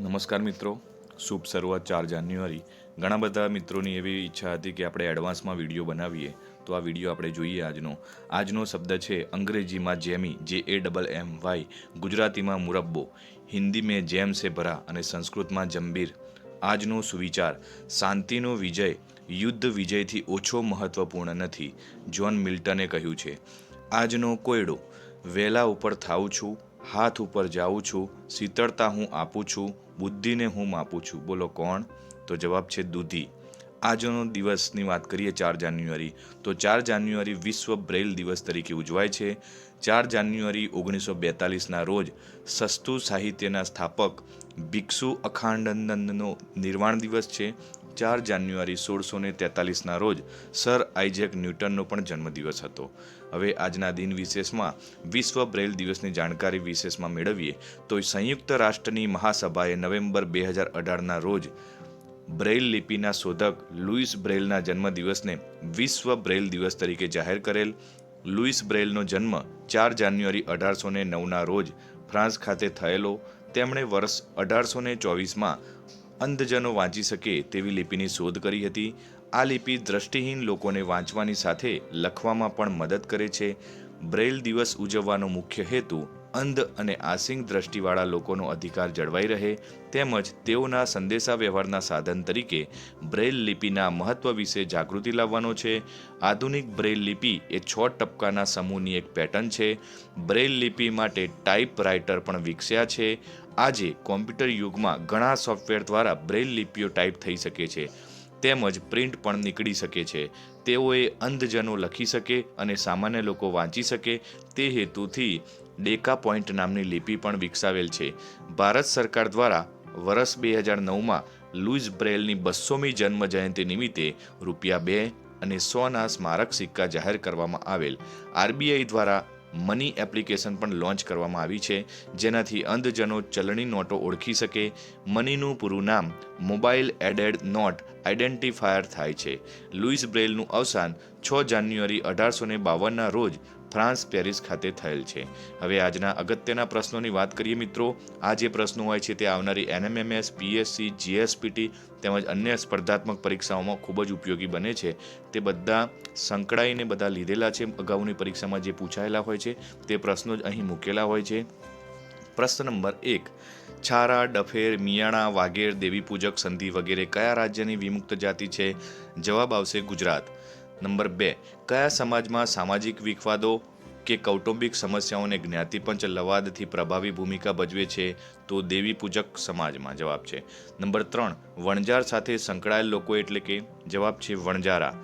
નમસ્કાર મિત્રો. શુભ શરૂઆત ચાર જાન્યુઆરી. ઘણા બધા મિત્રોની એવી ઈચ્છા હતી કે આપણે એડવાન્સમાં વીડિયો બનાવીએ. તો આ વીડિયો આપણે જોઈએ આજનો. આજનો શબ્દ છે અંગ્રેજીમાં જેમી, જે એ ડબલ એમ વાય, ગુજરાતીમાં મુરબ્બો. હિન્દી મેં જેમ સે ભરા અને સંસ્કૃતમાં જંબીર. આજનો સુવિચાર, શાંતિનો વિજય, યુદ્ધ વિજયથી ઓછો મહત્વપૂર્ણ નથી, જ્હોન મિલ્ટને કહ્યું છે. આજનો કોયડો, વેલા ઉપર થાઉં છું હાથ ઉપર જાઉં છું, શીતળતા હું આપું છું, બુદ્ધિને હું માપું છું. બોલો, કોણ? તો જવાબ છે દૂધી. આજનો દિવસની વાત કરીએ ચાર જાન્યુઆરી. તો ચાર જાન્યુઆરી વિશ્વ બ્રેલ દિવસ તરીકે ઉજવાય છે. ચાર જાન્યુઆરી ઓગણીસો બેતાલીસના રોજ સસ્તું સાહિત્યના સ્થાપક ભિક્ષુ અખાંડનંદનો નિર્વાણ દિવસ છે. ચાર જાન્યુઆરી સોળસો ને તેતાલીસના રોજ સર આઇઝેક ન્યૂટનનો પણ જન્મદિવસ હતો. હવે આજના દિન વિશેષમાં વિશ્વ બ્રેલ દિવસની જાણકારી વિશેષમાં મેળવીએ તો સંયુક્ત રાષ્ટ્રની મહાસભાએ નવેમ્બર બે હજાર અઢારના રોજ બ્રેઇલ લિપિના શોધક લુઈસ બ્રેઇલના જન્મદિવસને વિશ્વ બ્રેઇલ દિવસ તરીકે જાહેર કરેલ. લુઈસ બ્રેઇલનો જન્મ ચાર જાન્યુઆરી અઢારસો ને નવના રોજ ફ્રાન્સ ખાતે થયેલો. તેમણે વર્ષ અઢારસો ને ચોવીસમાં અંધજનો વાંચી શકે તેવી લિપિની શોધ કરી હતી. આ લિપિ દ્રષ્ટિહીન લોકોને વાંચવાની સાથે લખવામાં પણ મદદ કરે છે. બ્રેઇલ દિવસ ઉજવવાનો મુખ્ય હેતુ અંધ અને આસિંગ દ્રષ્ટિવાળા લોકોનો અધિકાર જળવાઈ રહે. તેમજ તેઓના સંદેશા વ્યવહારના સાધન તરીકે બ્રેઇલ લિપિના મહત્વ વિશે જાગૃતિ લાવવાનો છે. આધુનિક બ્રેઇલ લિપિ એ છ ટપકાના સમૂહની એક પેટર્ન છે. બ્રેઇલ લિપિ માટે ટાઈપ રાઇટર પણ વિકસ્યા છે. આજે કોમ્પ્યુટર યુગમાં ઘણા સોફ્ટવેર દ્વારા બ્રેલ લિપિઓ ટાઈપ થઈ શકે છે, તેમજ પ્રિન્ટ પણ નીકળી શકે છે. તેઓએ અંધજનો લખી શકે અને સામાન્ય લોકો વાંચી શકે. તે હેતુથી ડેકા પોઈન્ટ નામની લિપિ પણ વિકસાવેલ છે. ભારત સરકાર દ્વારા વર્ષ બે હજાર નવમાં લુઈસ બ્રેલની બસોમી જન્મ જયંતિ નિમિત્તે રૂપિયા બે અને સોના સ્મારક સિક્કા જાહેર કરવામાં આવેલ. આરબીઆઈ દ્વારા મની એપ્લિકેશન પણ લોન્ચ કરવામાં આવી છે, જેનાથી અંધજનો ચલણી નોટો ઓળખી શકે. મનીનું પૂરું નામ મોબાઈલ એડેડ નોટ આઇડેન્ટિફાયર થાય છે. લુઈસ બ્રેલનું અવસાન છ જાન્યુઆરી અઢારસો ને બાવનના રોજ ફ્રાન્સ પેરિસ ખાતે થયેલ છે. હવે આજના અગત્યના પ્રશ્નોની વાત કરીએ મિત્રો. આ જે પ્રશ્નો હોય છે તે આવનારી એનએમએમએસ, પીએસસી, જીએસપીટી તેમજ અન્ય સ્પર્ધાત્મક પરીક્ષાઓમાં ખૂબ જ ઉપયોગી બને છે. તે બધા સંકળાઈને બધા લીધેલા છે. અગાઉની પરીક્ષામાં જે પૂછાયેલા હોય છે તે પ્રશ્નો જ અહીં મૂકેલા હોય છે. પ્રશ્ન નંબર એક. છારા, ડફેર, મિયાણા વાઘેર દેવી પૂજક, સંધિ વગેરે કયા રાજ્યની વિમુક્ત જાતિ છે? જવાબ આવશે ગુજરાત. નંબર બે, કયા સમાજમાં સામાજિક વિખવાદો કે કૌટુંબિક સમસ્યાઓને જ્ઞાતિપંચ લવાદથી પ્રભાવી ભૂમિકા ભજવે છે તો દેવી પૂજક સમાજમાં? જવાબ છે. નંબર ત્રણ વણજાર સાથે સંકળાયેલ લોકો એટલે કે જવાબ છે વણજારા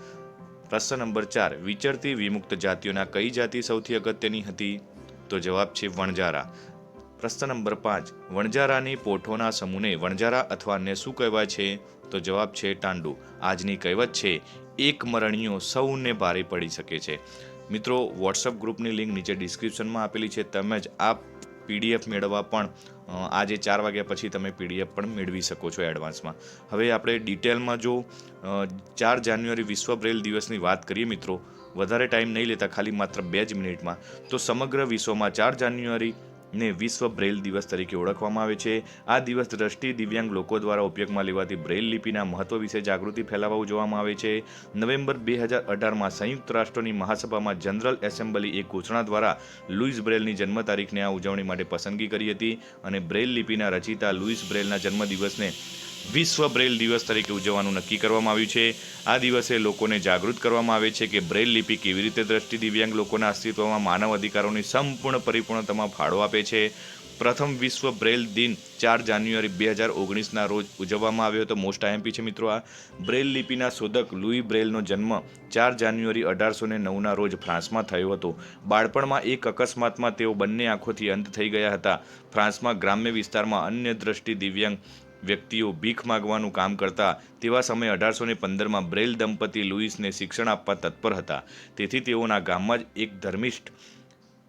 પ્રશ્ન નંબર ચાર, વિચરતી વિમુક્ત જાતિઓના કઈ જાતિ સૌથી અગત્યની હતી? તો જવાબ છે વણજારા પ્રશ્ન નંબર પાંચ વણજારાની પોઠોના સમૂહને વણજારા અથવા અન્ય શું કહેવાય છે? તો જવાબ છે ટાંડુ. આજની કહેવત છે એક મરણીઓ સૌને ભારે પડી શકે છે. મિત્રો વોટ્સઅપ ગ્રુપની લિંક નીચે ડિસ્ક્રિપ્શનમાં આપેલી છે. તમે જ આ પીડીએફ મેળવવા પણ આજે ચાર વાગ્યા પછી તમે પીડીએફ પણ મેળવી શકો છો એડવાન્સમાં. હવે આપણે ડિટેલમાં જો ચાર જાન્યુઆરી વિશ્વ બ્રેલ દિવસની વાત કરીએ મિત્રો, વધારે ટાઈમ નહીં લેતા, ખાલી માત્ર બે જ મિનિટમાં, તો સમગ્ર વિશ્વમાં ચાર જાન્યુઆરી ને વિશ્વ બ્રેલ દિવસ તરીકે ઓળખવામાં આવે છે. આ દિવસ દ્રષ્ટિ દિવ્યાંગ લોકો દ્વારા ઉપયોગમાં લેવાતી બ્રેલ લિપિના મહત્વ વિશે જાગૃતિ ફેલાવવા ઉજવવામાં આવે છે. નવેમ્બર બે હજાર અઢારમાં સંયુક્ત રાષ્ટ્રોની મહાસભામાં જનરલ એસેમ્બલી એક ઘોષણા દ્વારા લુઈસ બ્રેલની જન્મ તારીખને આ ઉજવણી માટે પસંદગી કરી હતી અને બ્રેલ લિપિના રચિતા લુઈસ બ્રેલના જન્મદિવસને વિશ્વ બ્રેલ દિવસ તરીકે ઉજવવાનું નક્કી કરવામાં આવ્યું છે. આ દિવસે લોકોને જાગૃત કરવામાં આવે છે કે બ્રેલ લિપિ કેવી રીતે દ્રષ્ટિ દિવ્યાંગ લોકોના અસ્તિત્વમાં માનવ અધિકારોની સંપૂર્ણ પરિપૂર્ણતામાં ફાળો આપે છે. પ્રથમ વિશ્વ બ્રેલ દિન ચાર જાન્યુઆરી બે હજાર ઓગણીસના રોજ ઉજવવામાં આવ્યો હતો. મોસ્ટ આઈએમપી છે મિત્રો આ બ્રેલ લિપિના શોધક લુઈ બ્રેલનો જન્મ ચાર જાન્યુઆરી અઢારસો ને નવના રોજ ફ્રાન્સમાં થયો હતો. બાળપણમાં એક અકસ્માતમાં તેઓ બંને આંખોથી અંત થઈ ગયા હતા. ફ્રાન્સમાં ગ્રામ્ય વિસ્તારમાં અન્ય દ્રષ્ટિ દિવ્યાંગ વ્યક્તિઓ ભીખ માગવાનું કામ કરતા તેવા સમયે અઢારસો ને પંદરમાં બ્રેલ દંપતી લુઈસને શિક્ષણ આપવા તત્પર હતા. તેથી તેઓના ગામમાં જ એક ધર્મિષ્ઠ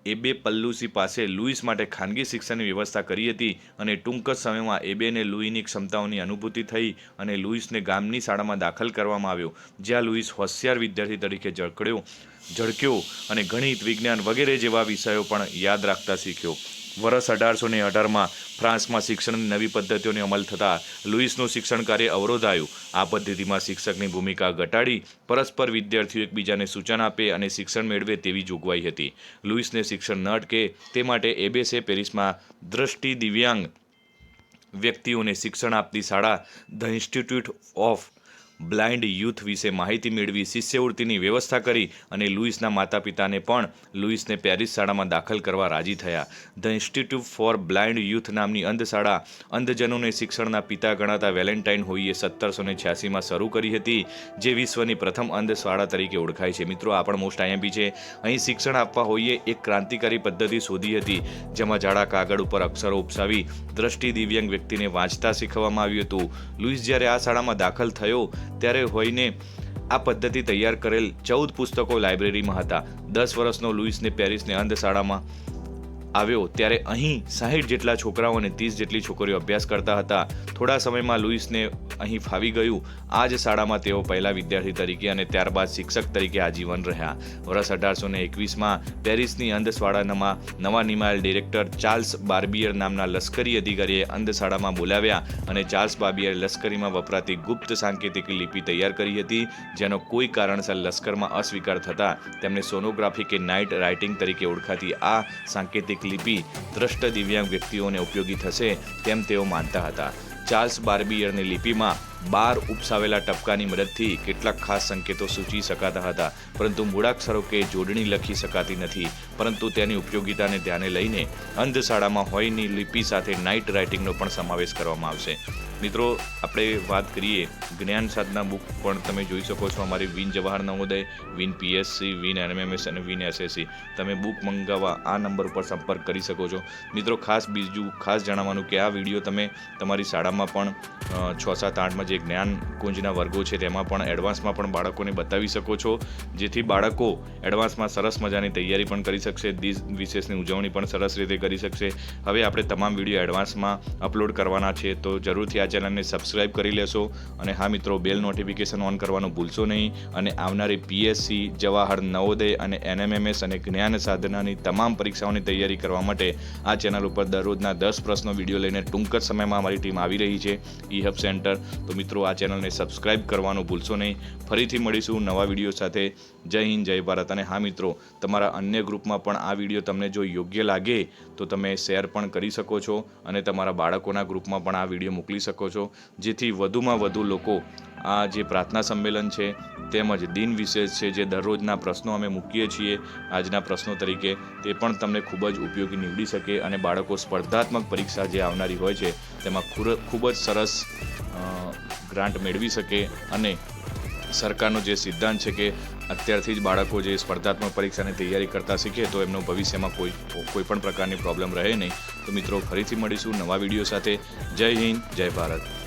એબે પલ્લુસી પાસે લુઈસ માટે ખાનગી શિક્ષણની વ્યવસ્થા કરી હતી અને ટૂંક જ સમયમાં એબેને લુઈની ક્ષમતાઓની અનુભૂતિ થઈ અને લુઈસને ગામની શાળામાં દાખલ કરવામાં આવ્યો, જ્યાં લુઈસ હોશિયાર વિદ્યાર્થી તરીકે ઝળકડ્યો ઝળક્યો અને ગણિત, વિજ્ઞાન વગેરે જેવા વિષયો પણ યાદ રાખતા શીખ્યો. વર્ષ અઢારસો ને અઢારમાં ફ્રાન્સમાં શિક્ષણની નવી પદ્ધતિઓને અમલ થતાં લુઈસનું શિક્ષણ કાર્ય અવરોધાયું. આ પદ્ધતિમાં શિક્ષકની ભૂમિકા ઘટાડી, પરસ્પર વિદ્યાર્થીઓ એકબીજાને સૂચન આપે અને શિક્ષણ મેળવે તેવી જોગવાઈ હતી. લુઈસને શિક્ષણ ન અટકે તે માટે એબેસે પેરિસમાં દ્રષ્ટિ દિવ્યાંગ વ્યક્તિઓને શિક્ષણ આપતી શાળા, the institute of blind youth વિશે માહિતી મેળવી શિષ્યવૃત્તિની વ્યવસ્થા કરી અને લુઈસના માતા પિતાને પણ લુઈસને પેરિસ શાળામાં દાખલ કરવા રાજી થયા. The institute for blind youth નામની અંધશાળા અંધજનોને શિક્ષણના પિતા ગણાતા વેલેન્ટાઇન હોઈએ સત્તરસો ને છ્યાસીમાં શરૂ કરી હતી, જે વિશ્વની પ્રથમ અંધશાળા તરીકે ઓળખાય છે. મિત્રો, આ પણ મોસ્ટ આઈએમપી છે. અહીં શિક્ષણ આપવા હોઈએ એક ક્રાંતિકારી પદ્ધતિ શોધી હતી, જેમાં જાડા કાગળ ઉપર અક્ષરો ઉપસાવી દ્રષ્ટિ દિવ્યાંગ વ્યક્તિને વાંચતા શીખવવામાં આવ્યું હતું. લુઈસ જ્યારે આ શાળામાં દાખલ થયો ત્યારે હોઈને આ પદ્ધતિ તૈયાર કરેલ ચૌદ પુસ્તકો લાઇબ્રેરીમાં હતા. દસ વર્ષનો લુઈસને પેરિસને અંધ શાળામાં આવ્યો ત્યારે અહીં સાહીઠ જેટલા છોકરાઓ અને ત્રીસ જેટલી છોકરીઓ અભ્યાસ કરતા હતા. થોડા સમયમાં લુઈસને અહીં ફાવી ગયું. આ જ શાળામાં તેઓ પહેલા વિદ્યાર્થી તરીકે અને ત્યારબાદ શિક્ષક તરીકે આજીવન રહ્યા. વર્ષ અઢારસો ને એકવીસમાં પેરિસની અંધશાળામાં નવા નિમાયેલ ડિરેક્ટર ચાર્લ્સ બાર્બિયર નામના લશ્કરી અધિકારીએ અંધશાળામાં બોલાવ્યા અને ચાર્લ્સ બાર્બિયરે લશ્કરીમાં વપરાતી ગુપ્ત સાંકેતિક લિપિ તૈયાર કરી હતી, જેનો કોઈ કારણસર લશ્કરમાં અસ્વીકાર થતાં તેમને સોનોગ્રાફી કે નાઇટ રાઇટિંગ તરીકે ઓળખાતી આ સાંકેતિક લિપિ દ્રષ્ટ દિવ્યાંગ વ્યક્તિઓને ઉપયોગી થશે તેમ તેઓ માનતા હતા. ચાર્લ્સ બાર્બિયરની લિપિમાં બાર ઉપસાવેલા ટપકાની મદદથી કેટલાક ખાસ સંકેતો સૂચી શકાતા હતા, પરંતુ મૂળાક્ષરો કે જોડણી લખી શકાતી નથી, પરંતુ તેની ઉપયોગિતાને ધ્યાને લઈને અંધશાળામાં હોયની લિપિ સાથે નાઇટ રાઇટિંગનો પણ સમાવેશ કરવામાં આવશે. મિત્રો, આપણે વાત કરીએ જ્ઞાન સાધના બુક પણ તમે જોઈ શકો છો. અમારી win Jawahar Navodaya, win PSC, win NMMS અને વિન એસએસસી. તમે બુક મંગાવવા આ નંબર ઉપર સંપર્ક કરી શકો છો. મિત્રો, ખાસ બીજું ખાસ જણાવવાનું કે આ વીડિયો તમે તમારી શાળામાં પણ છ સાત આઠમાં જે જ્ઞાન કુંજના વર્ગો છે તેમાં પણ એડવાન્સમાં પણ બાળકોને બતાવી શકો છો. જેથી બાળકો એડવાન્સમાં સરસ મજાની તૈયારી પણ કરી શકશે, દિસ વિશેષની ઉજવણી પણ સરસ રીતે કરી શકશે. હવે આપણે તમામ વીડિયો એડવાન્સમાં અપલોડ કરવાના છે, તો જરૂરથી આ ચેનલને સબસ્ક્રાઇબ કરી લેશો. અને હા મિત્રો બેલ નોટિફિકેશન ઓન કરવાનું ભૂલશો નહીં. અને આવનારી પીએસસી જવાહર નવોદય અને એનએમએમએસ અને જ્ઞાન સાધનાની તમામ પરીક્ષાઓની તૈયારી કરવા માટે આ ચેનલ ઉપર દરરોજના દસ પ્રશ્નો વીડિયો લઈને ટૂંક જ સમયમાં અમારી ટીમ આવી રહી છે ઈ હબ સેન્ટર તો મિત્રો, આ ચેનલને સબસ્ક્રાઇબ કરવાનું ભૂલશો નહીં. ફરીથી મળીશું નવા વીડિયો સાથે. જય હિન્દ, જય ભારત. અને હા મિત્રો, તમારા અન્ય ગ્રુપમાં પણ આ વીડિયો તમને જો યોગ્ય લાગે, તો તમે શેર પણ કરી શકો છો અને તમારા બાળકોના ગ્રુપમાં પણ આ વીડિયો મોકલી શકો છો. જેથી વધુમાં વધુ લોકો આ જે પ્રાર્થના સંમેલન છે, તેમજ દિન વિશેષ છે, જે દરરોજના પ્રશ્નો અમે મૂકીએ છીએ, આજના પ્રશ્નો તરીકે, તે પણ તમને ખૂબ જ ઉપયોગી નીવડી શકે અને બાળકો સ્પર્ધાત્મક પરીક્ષા જે આવનારી હોય છે, તેમાં ખૂબ જ સરસ ગ્રાન્ટ મેળવી શકે અને સરકારનો જે સિદ્ધાંત છે કે અત્યારથી જ બાળકો જે સ્પર્ધાત્મક પરીક્ષાની તૈયારી કરતા શીખે, તો એમનું ભવિષ્યમાં કોઈ કોઈ પણ પ્રકારની પ્રોબ્લેમ રહે નહીં. તો મિત્રો ફરીથી મળીશું નવા વીડિયો સાથે. જય હિન્દ જય ભારત.